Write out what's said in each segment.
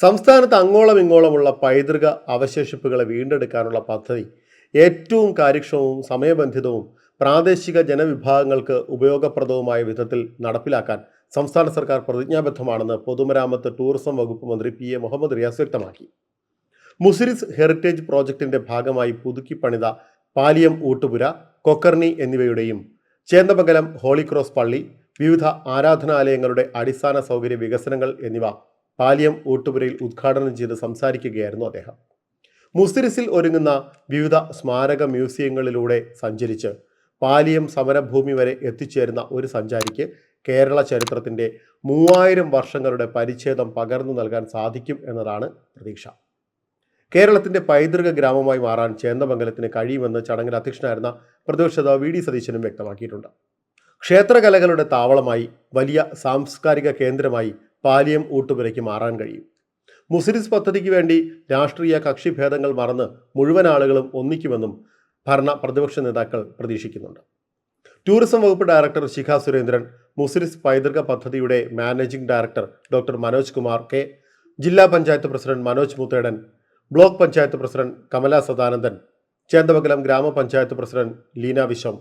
സംസ്ഥാനത്ത് അങ്ങോളം ഇങ്ങോളമുള്ള പൈതൃക അവശേഷിപ്പുകളെ വീണ്ടെടുക്കാനുള്ള പദ്ധതി ഏറ്റവും കാര്യക്ഷമവും സമയബന്ധിതവും പ്രാദേശിക ജനവിഭാഗങ്ങൾക്ക് ഉപയോഗപ്രദവുമായ വിധത്തിൽ നടപ്പിലാക്കാൻ സംസ്ഥാന സർക്കാർ പ്രതിജ്ഞാബദ്ധമാണെന്ന് പൊതുമരാമത്ത് ടൂറിസം വകുപ്പ് മന്ത്രി പി എ മുഹമ്മദ് റിയാസ് വ്യക്തമാക്കി. മുസിരിസ് ഹെറിറ്റേജ് പ്രോജക്റ്റിന്റെ ഭാഗമായി പുതുക്കി പണിത പാലിയം ഊട്ടുപുര കൊക്കർണി എന്നിവയുടെയും ചേന്ദമംഗലം ഹോളി ക്രോസ് പള്ളി വിവിധ ആരാധനാലയങ്ങളുടെ അടിസ്ഥാന സൗകര്യ വികസനങ്ങൾ എന്നിവ പാലിയം ഊട്ടുപുരയിൽ ഉദ്ഘാടനം ചെയ്ത് സംസാരിക്കുകയായിരുന്നു അദ്ദേഹം. മുസ്തിരിസിൽ ഒരുങ്ങുന്ന വിവിധ സ്മാരക മ്യൂസിയങ്ങളിലൂടെ സഞ്ചരിച്ച് പാലിയം സമരഭൂമി വരെ എത്തിച്ചേരുന്ന ഒരു സഞ്ചാരിക്ക് കേരള ചരിത്രത്തിന്റെ മൂവായിരം വർഷങ്ങളുടെ പരിച്ഛേദം പകർന്നു നൽകാൻ സാധിക്കും എന്നതാണ് പ്രതീക്ഷ. കേരളത്തിന്റെ പൈതൃക ഗ്രാമമായി മാറാൻ ചേന്ദമംഗലത്തിന് കഴിയുമെന്ന് ചടങ്ങിൽ അധ്യക്ഷനായിരുന്ന പ്രതിപക്ഷ നേതാവ് വി ഡി സതീശനും വ്യക്തമാക്കിയിട്ടുണ്ട്. ക്ഷേത്രകലകളുടെ താവളമായി വലിയ സാംസ്കാരിക കേന്ദ്രമായി പാലിയം ഊട്ടുപുരയ്ക്ക് മാറാൻ കഴിയും. മുസിരിസ് പദ്ധതിക്ക് വേണ്ടി രാഷ്ട്രീയ കക്ഷിഭേദങ്ങൾ മറന്ന് മുഴുവൻ ആളുകളും ഒന്നിക്കുമെന്നും ഭരണ പ്രതിപക്ഷ നേതാക്കൾ പ്രതീക്ഷിക്കുന്നുണ്ട്. ടൂറിസം വകുപ്പ് ഡയറക്ടർ ശിഖ സുരേന്ദ്രൻ മുസിരിസ് പൈതൃക പദ്ധതിയുടെ managing director doctor Manoj Kumar K ജില്ലാ panchayat president Manoj Muthedan block panchayat president Kamala Sadanandan Chendamangalam ഗ്രാമപഞ്ചായത്ത് പ്രസിഡന്റ് ലീന വിശ്വം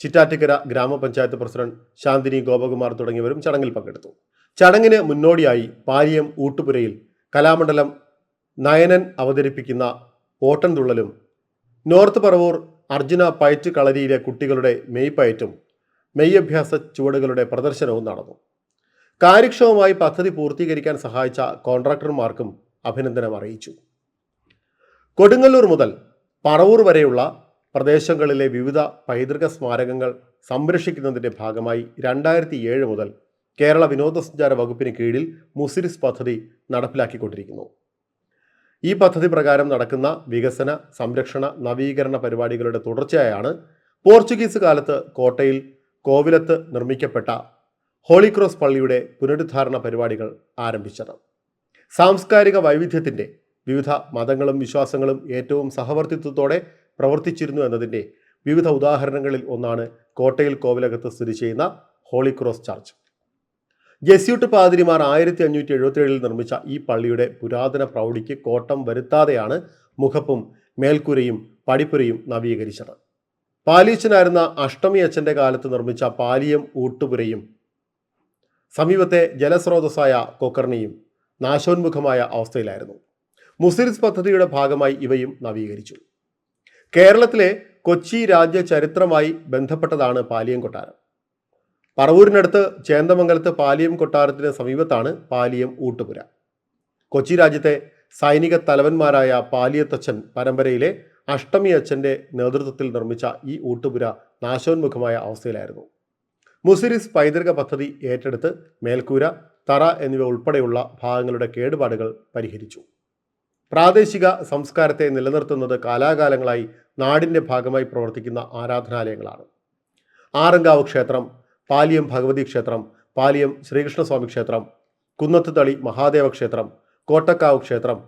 ചിറ്റാറ്റിക്കര ഗ്രാമപഞ്ചായത്ത് പ്രസിഡന്റ് ശാന്തിനി ഗോപകുമാർ തുടങ്ങിയവരും ചടങ്ങിൽ പങ്കെടുത്തു. ചടങ്ങിന് മുന്നോടിയായി പാലിയം ഊട്ടുപുരയിൽ കലാമണ്ഡലം നയനൻ അവതരിപ്പിക്കുന്ന ഓട്ടൻതുള്ളലും നോർത്ത് പറവൂർ അർജുന പയറ്റ് കളരിയിലെ കുട്ടികളുടെ മെയ്പയറ്റും മെയ്യഭ്യാസ ചുവടുകളുടെ പ്രദർശനവും നടന്നു. കാര്യക്ഷമമായി പദ്ധതി പൂർത്തീകരിക്കാൻ സഹായിച്ച കോൺട്രാക്ടർമാർക്കും അഭിനന്ദനം അറിയിച്ചു. കൊടുങ്ങല്ലൂർ മുതൽ പറവൂർ വരെയുള്ള പ്രദേശങ്ങളിലെ വിവിധ പൈതൃക സ്മാരകങ്ങൾ സംരക്ഷിക്കുന്നതിന്റെ ഭാഗമായി രണ്ടായിരത്തി ഏഴ് മുതൽ കേരള വിനോദസഞ്ചാര വകുപ്പിന് കീഴിൽ മുസിരിസ് പദ്ധതി നടപ്പിലാക്കിക്കൊണ്ടിരിക്കുന്നു. ഈ പദ്ധതി പ്രകാരം നടക്കുന്ന വികസന സംരക്ഷണ നവീകരണ പരിപാടികളുടെ തുടർച്ചയായാണ് പോർച്ചുഗീസ് കാലത്ത് കോട്ടയിൽ കോവിലത്ത് നിർമ്മിക്കപ്പെട്ട ഹോളി ക്രോസ് പള്ളിയുടെ പുനരുദ്ധാരണ പരിപാടികൾ ആരംഭിച്ചത്. സാംസ്കാരിക വൈവിധ്യത്തിന്റെ വിവിധ മതങ്ങളും വിശ്വാസങ്ങളും ഏറ്റവും സഹവർത്തിത്വത്തോടെ പ്രവർത്തിച്ചിരുന്നു എന്നതിന്റെ വിവിധ ഉദാഹരണങ്ങളിൽ ഒന്നാണ് കോട്ടയിൽ കോവിലകത്ത് സ്ഥിതി ചെയ്യുന്ന ഹോളി ക്രോസ് ചർച്ച്. ജെസ്യൂട്ട് പാതിരിമാർ ആയിരത്തി അഞ്ഞൂറ്റി എഴുപത്തിയേഴിൽ നിർമ്മിച്ച ഈ പള്ളിയുടെ പുരാതന പ്രൗഢിക്ക് കോട്ടം വരുത്താതെയാണ് മുഖപ്പും മേൽക്കൂരയും പടിപ്പുരയും നവീകരിച്ചത്. പാലീച്ചനായിരുന്ന അഷ്ടമി അച്ഛന്റെ കാലത്ത് നിർമ്മിച്ച പാലിയം ഊട്ടുപുരയും സമീപത്തെ ജലസ്രോതസ്സായ കൊക്കർണിയും നാശോന്മുഖമായ അവസ്ഥയിലായിരുന്നു. മുസിരിസ് പദ്ധതിയുടെ ഭാഗമായി ഇവയും നവീകരിച്ചു. കേരളത്തിലെ കൊച്ചി രാജ്യ ചരിത്രമായി ബന്ധപ്പെട്ടതാണ് പാലിയം കൊട്ടാരം. പറവൂരിനടുത്ത് ചേന്ദമംഗലത്ത് പാലിയം കൊട്ടാരത്തിന് സമീപത്താണ് പാലിയം ഊട്ടുപുര. കൊച്ചി രാജ്യത്തെ സൈനിക തലവന്മാരായ പാലിയത്തച്ഛൻ പരമ്പരയിലെ അഷ്ടമി അച്ഛന്റെ നേതൃത്വത്തിൽ നിർമ്മിച്ച ഈ ഊട്ടുപുര നാശോന്മുഖമായ അവസ്ഥയിലായിരുന്നു. മുസിരിസ് പൈതൃക പദ്ധതി ഏറ്റെടുത്ത് മേൽക്കൂര തറ എന്നിവ ഉൾപ്പെടെയുള്ള ഭാഗങ്ങളുടെ കേടുപാടുകൾ പരിഹരിച്ചു. പ്രാദേശിക സംസ്കാരത്തെ നിലനിർത്തുന്നത് കാലാകാലങ്ങളായി നാടിന്റെ ഭാഗമായി പ്രവർത്തിക്കുന്ന ആരാധനാലയങ്ങളാണ്. ആറങ്കാവ് ക്ഷേത്രം പാലിയം ഭഗവതി ക്ഷേത്രം പാലിയം ശ്രീകൃഷ്ണസ്വാമി ക്ഷേത്രം കുന്നത്തുതളി മഹാദേവ ക്ഷേത്രം കോട്ടക്കാവ് ക്ഷേത്രം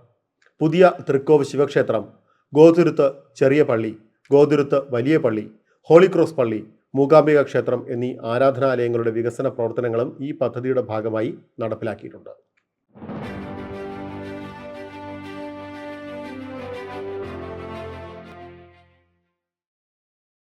പുതിയ തൃക്കോവ് ശിവക്ഷേത്രം ഗോതുരുത്ത് ചെറിയ പള്ളി ഗോതുരുത്ത് വലിയ പള്ളി ഹോളിക്രോസ് പള്ളി മൂകാംബിക ക്ഷേത്രം എന്നീ ആരാധനാലയങ്ങളുടെ വികസന പ്രവർത്തനങ്ങളും ഈ പദ്ധതിയുടെ ഭാഗമായി നടപ്പിലാക്കിയിട്ടുണ്ട്.